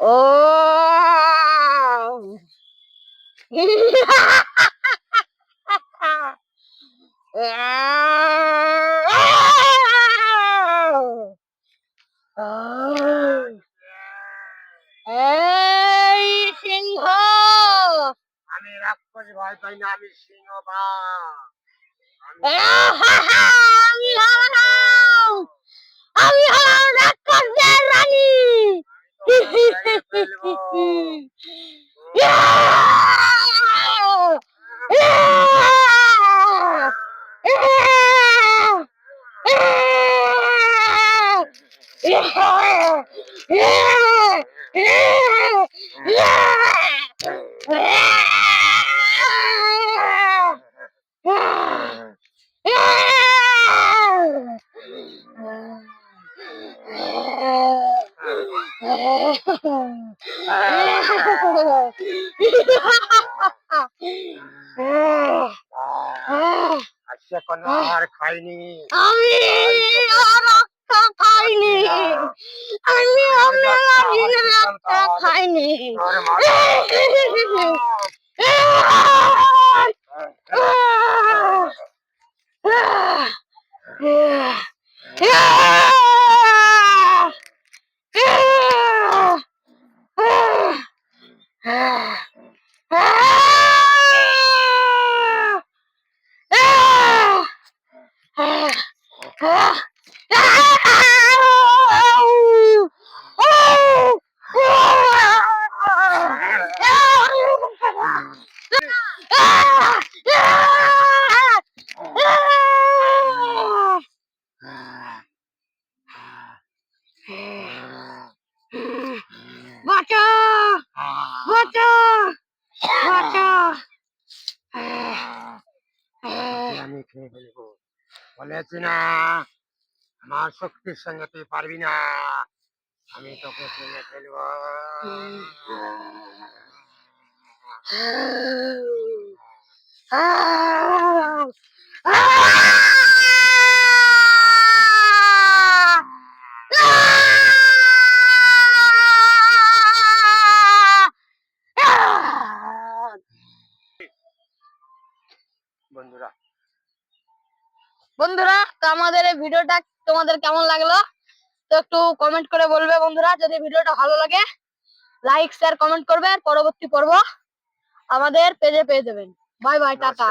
ও এই সিংহ আমি রাক্ষস ভয় পাই না আমি সিংহ বা আমি Yeah! আর খাইনি। আমি আর রক্ত খাইনি। আমি আপনার রক্ত খাইনি। Ah! Ah! Ah! Ah! ah! আমি খেয়ে ফেলব বলেছি না আমার শক্তির সঙ্গে তুই পারবি না আমি তোকে খেয়ে ফেলব বন্ধুরা। বন্ধুরা, তো আমাদের এই ভিডিওটা তোমাদের কেমন লাগল? তো একটু কমেন্ট করে বলবে বন্ধুরা, যদি ভিডিওটা ভালো লাগে লাইক শেয়ার কমেন্ট করবে পরবর্তী পর্ব আমাদের পেজে পেয়ে যাবেন। Bye bye tata.